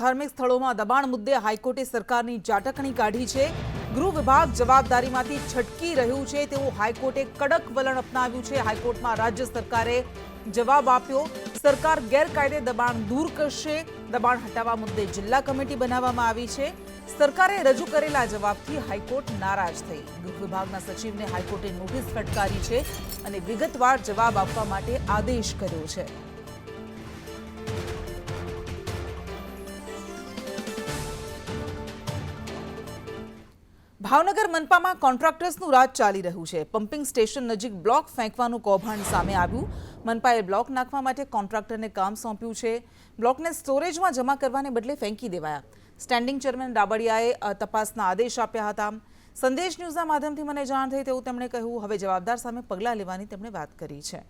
ધાર્મિક સ્થળોમાં દબાણ મુદ્દે હાઈકોર્ટે સરકારની ચાટકણી કાઢી છે. ગૃહ વિભાગ જવાબદારીમાંથી છટકી રહ્યું છે. તેવું હાઈકોર્ટે કડક વલણ અપનાવ્યું છે. હાઈકોર્ટમાં રાજ્ય સરકારે જવાબ આપ્યો. સરકાર ગેરકાયદે દબાણ દૂર કરશે. દબાણ હટાવવા મુદ્દે જિલ્લા કમિટી બનાવવામાં આવી છે. સરકારે રજૂ કરેલા જવાબથી હાઈકોર્ટ નારાજ થઈ. ગૃહ વિભાગના સચિવને હાઈકોર્ટે નોટિસ ફટકારી છે અને વિગતવાર જવાબ આપવા માટે આદેશ કર્યો છે. ભાવનગર મનપામાં કોન્ટ્રાક્ટર્સનું રાજ ચાલી રહ્યું છે. પમ્પિંગ સ્ટેશન નજીક બ્લોક ફેંકવાનું કૌભાંડ સામે આવ્યું. મનપાએ બ્લોક નાખવા માટે કોન્ટ્રાક્ટરને કામ સોંપ્યું છે. બ્લોકને સ્ટોરેજમાં જમા કરવાને બદલે ફેંકી દેવાયા. સ્ટેન્ડિંગ ચેરમેન રાબડિયાએ તપાસના આદેશ આપ્યા હતા. સંદેશ ન્યૂઝના માધ્યમથી મને જાણ થઈ તેવું તેમણે કહ્યું. હવે જવાબદાર સામે પગલાં લેવાની તેમણે વાત કરી છે.